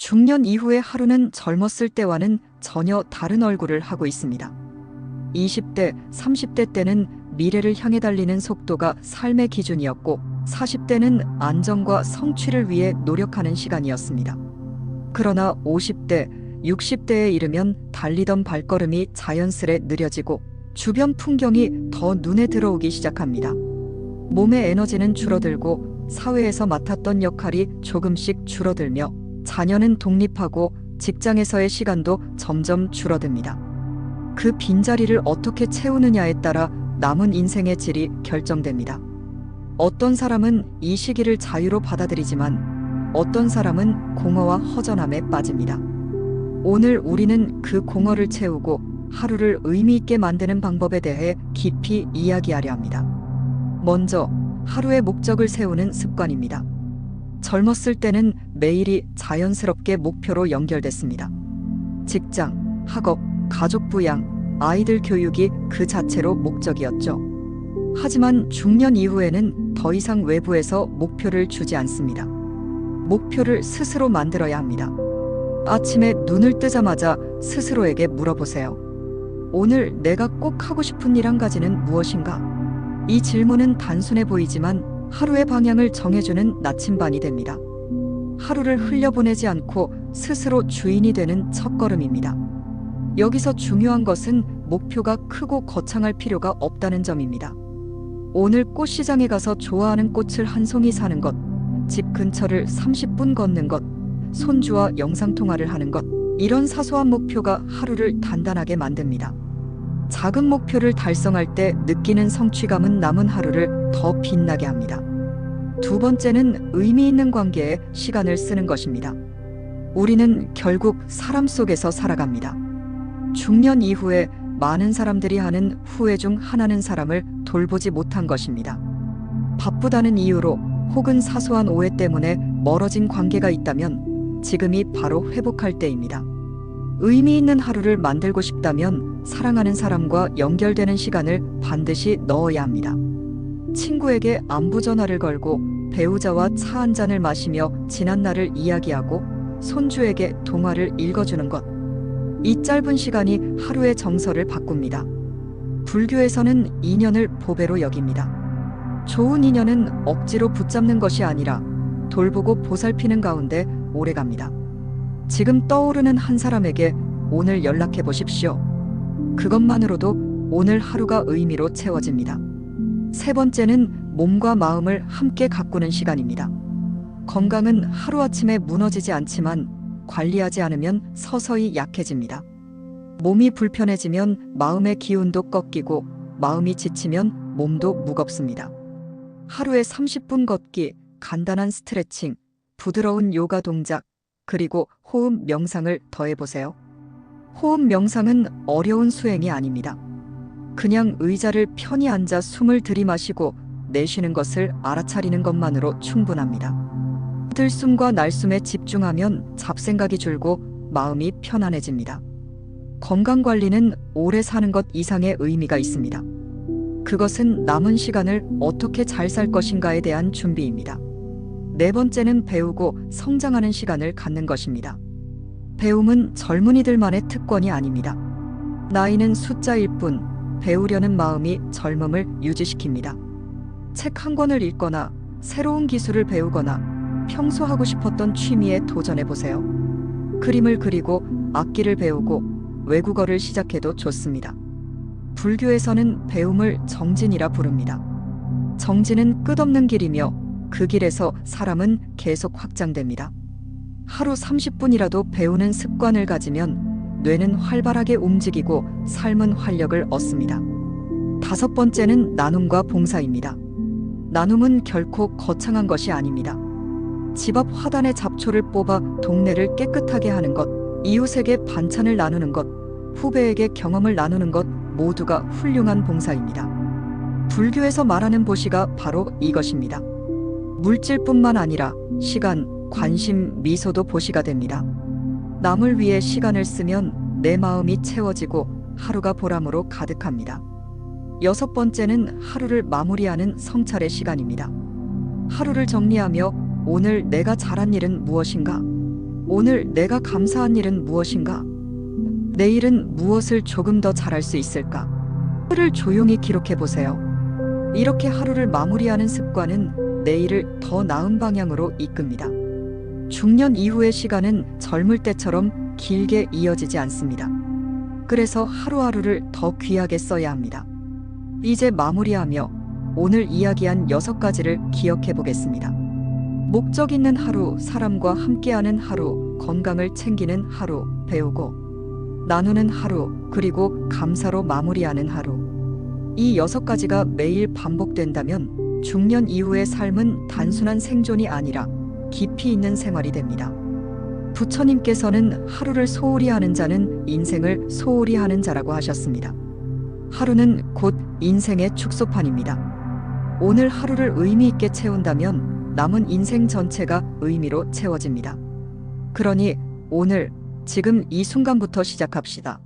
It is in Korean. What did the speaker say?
중년 이후의 하루는 젊었을 때와는 전혀 다른 얼굴을 하고 있습니다. 20대, 30대 때는 미래를 향해 달리는 속도가 삶의 기준이었고 40대는 안정과 성취를 위해 노력하는 시간이었습니다. 그러나 50대, 60대에 이르면 달리던 발걸음이 자연스레 느려지고 주변 풍경이 더 눈에 들어오기 시작합니다. 몸의 에너지는 줄어들고 사회에서 맡았던 역할이 조금씩 줄어들며 자녀는 독립하고 직장에서의 시간도 점점 줄어듭니다. 그 빈자리를 어떻게 채우느냐에 따라 남은 인생의 질이 결정됩니다. 어떤 사람은 이 시기를 자유로 받아들이지만 어떤 사람은 공허와 허전함에 빠집니다. 오늘 우리는 그 공허를 채우고 하루를 의미 있게 만드는 방법에 대해 깊이 이야기하려 합니다. 먼저 하루의 목적을 세우는 습관입니다. 젊었을 때는 매일이 자연스럽게 목표로 연결됐습니다. 직장, 학업, 가족 부양, 아이들 교육이 그 자체로 목적이었죠. 하지만 중년 이후에는 더 이상 외부에서 목표를 주지 않습니다. 목표를 스스로 만들어야 합니다. 아침에 눈을 뜨자마자 스스로에게 물어보세요. 오늘 내가 꼭 하고 싶은 일 한 가지는 무엇인가? 이 질문은 단순해 보이지만 하루의 방향을 정해주는 나침반이 됩니다. 하루를 흘려보내지 않고 스스로 주인이 되는 첫걸음입니다. 여기서 중요한 것은 목표가 크고 거창할 필요가 없다는 점입니다. 오늘 꽃시장에 가서 좋아하는 꽃을 한 송이 사는 것, 집 근처를 30분 걷는 것, 손주와 영상통화를 하는 것, 이런 사소한 목표가 하루를 단단하게 만듭니다. 작은 목표를 달성할 때 느끼는 성취감은 남은 하루를 더 빛나게 합니다. 두 번째는 의미 있는 관계에 시간을 쓰는 것입니다. 우리는 결국 사람 속에서 살아갑니다. 중년 이후에 많은 사람들이 하는 후회 중 하나는 사람을 돌보지 못한 것입니다. 바쁘다는 이유로 혹은 사소한 오해 때문에 멀어진 관계가 있다면 지금이 바로 회복할 때입니다. 의미 있는 하루를 만들고 싶다면 사랑하는 사람과 연결되는 시간을 반드시 넣어야 합니다. 친구에게 안부 전화를 걸고 배우자와 차 한 잔을 마시며 지난 날을 이야기하고 손주에게 동화를 읽어주는 것. 이 짧은 시간이 하루의 정서를 바꿉니다. 불교에서는 인연을 보배로 여깁니다. 좋은 인연은 억지로 붙잡는 것이 아니라 돌보고 보살피는 가운데 오래갑니다. 지금 떠오르는 한 사람에게 오늘 연락해 보십시오. 그것만으로도 오늘 하루가 의미로 채워집니다. 세 번째는 몸과 마음을 함께 가꾸는 시간입니다. 건강은 하루아침에 무너지지 않지만 관리하지 않으면 서서히 약해집니다. 몸이 불편해지면 마음의 기운도 꺾이고 마음이 지치면 몸도 무겁습니다. 하루에 30분 걷기, 간단한 스트레칭, 부드러운 요가 동작, 그리고 호흡 명상을 더해보세요. 호흡 명상은 어려운 수행이 아닙니다. 그냥 의자를 편히 앉아 숨을 들이마시고 내쉬는 것을 알아차리는 것만으로 충분합니다. 들숨과 날숨에 집중하면 잡생각이 줄고 마음이 편안해집니다. 건강 관리는 오래 사는 것 이상의 의미가 있습니다. 그것은 남은 시간을 어떻게 잘 살 것인가에 대한 준비입니다. 네 번째는 배우고 성장하는 시간을 갖는 것입니다. 배움은 젊은이들만의 특권이 아닙니다. 나이는 숫자일 뿐 배우려는 마음이 젊음을 유지시킵니다. 책 한 권을 읽거나 새로운 기술을 배우거나 평소 하고 싶었던 취미에 도전해 보세요. 그림을 그리고 악기를 배우고 외국어를 시작해도 좋습니다. 불교에서는 배움을 정진이라 부릅니다. 정진은 끝없는 길이며 그 길에서 사람은 계속 확장됩니다. 하루 30분이라도 배우는 습관을 가지면 뇌는 활발하게 움직이고 삶은 활력을 얻습니다. 다섯 번째는 나눔과 봉사입니다. 나눔은 결코 거창한 것이 아닙니다. 집 앞 화단에 잡초를 뽑아 동네를 깨끗하게 하는 것, 이웃에게 반찬을 나누는 것, 후배에게 경험을 나누는 것 모두가 훌륭한 봉사입니다. 불교에서 말하는 보시가 바로 이것입니다. 물질뿐만 아니라 시간, 관심, 미소도 보시가 됩니다. 남을 위해 시간을 쓰면 내 마음이 채워지고 하루가 보람으로 가득합니다. 여섯 번째는 하루를 마무리하는 성찰의 시간입니다. 하루를 정리하며 오늘 내가 잘한 일은 무엇인가? 오늘 내가 감사한 일은 무엇인가? 내일은 무엇을 조금 더 잘할 수 있을까? 하루를 조용히 기록해 보세요. 이렇게 하루를 마무리하는 습관은 내일을 더 나은 방향으로 이끕니다. 중년 이후의 시간은 젊을 때처럼 길게 이어지지 않습니다. 그래서 하루하루를 더 귀하게 써야 합니다. 이제 마무리하며 오늘 이야기한 여섯 가지를 기억해 보겠습니다. 목적 있는 하루, 사람과 함께하는 하루, 건강을 챙기는 하루, 배우고 나누는 하루, 그리고 감사로 마무리하는 하루. 이 여섯 가지가 매일 반복된다면 중년 이후의 삶은 단순한 생존이 아니라 깊이 있는 생활이 됩니다. 부처님께서는 하루를 소홀히 하는 자는 인생을 소홀히 하는 자라고 하셨습니다. 하루는 곧 인생의 축소판입니다. 오늘 하루를 의미 있게 채운다면 남은 인생 전체가 의미로 채워집니다. 그러니 오늘, 지금 이 순간부터 시작합시다.